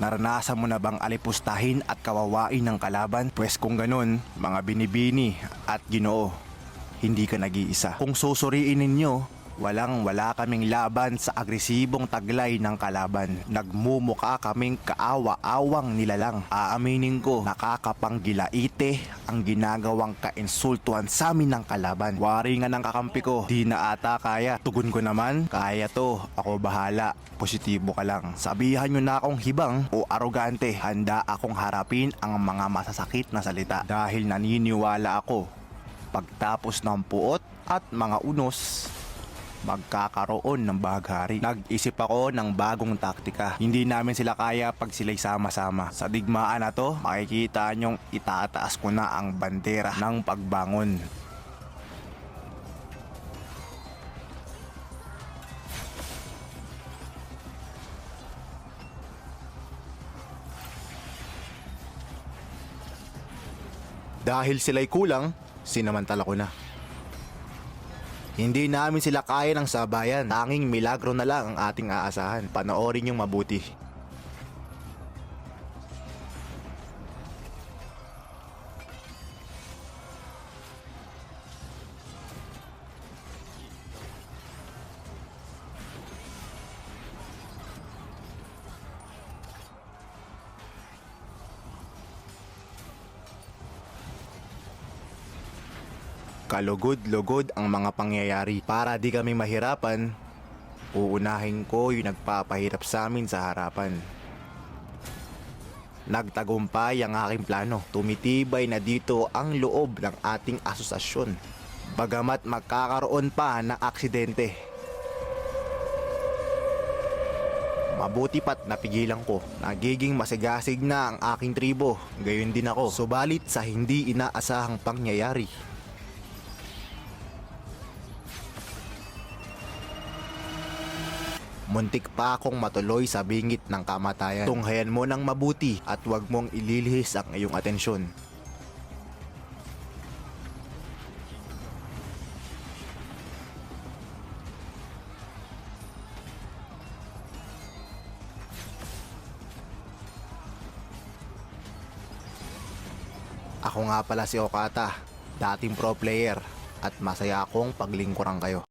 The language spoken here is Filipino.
Naranasan mo na bang alipustahin at kawawain ng kalaban? Pwes kung ganun, mga binibini at ginoo, hindi ka nag-iisa. Kung susuriin ninyo, walang wala kaming laban sa agresibong taglay ng kalaban. Nagmumuka kaming kaawa-awang nilalang. Aaminin ko, nakakapanggilaite ang ginagawang kainsultuhan sa amin ng kalaban. Wari nga ng kakampi ko, di na ata kaya. Tugon ko naman, kaya to, ako bahala. Positibo ka lang. Sabihan nyo na akong hibang o arogante. Handa akong harapin ang mga masasakit na salita. Dahil naniniwala ako, pagtapos ng puot at mga unos, magkakaroon ng baghari. Nag-isip ako ng bagong taktika. Hindi namin sila kaya pag sila'y sama-sama. Sa digmaan na to, makikita nyong itataas ko na ang bandera ng pagbangon. Dahil sila'y kulang, sinamantala ko na. Hindi namin sila kaya ng sabayan. Tanging milagro na lang ang ating aasahan. Panoorin yung mabuti. Kalugod-lugod ang mga pangyayari. Para di kami mahirapan, uunahin ko yung nagpapahirap sa amin sa harapan. Nagtagumpay ang aking plano. Tumitibay na dito ang loob ng ating asosasyon. Bagamat magkakaroon pa ng aksidente. Mabuti pat napigilan ko. Nagiging masigasig na ang aking tribo. Gayon din ako. Subalit sa hindi inaasahang pangyayari. Muntik pa akong matuloy sa bingit ng kamatayan. Tunghayan mo ng mabuti at huwag mong ililihis ang iyong atensyon. Ako nga pala si Okata, dating pro player at masaya akong paglingkuran kayo.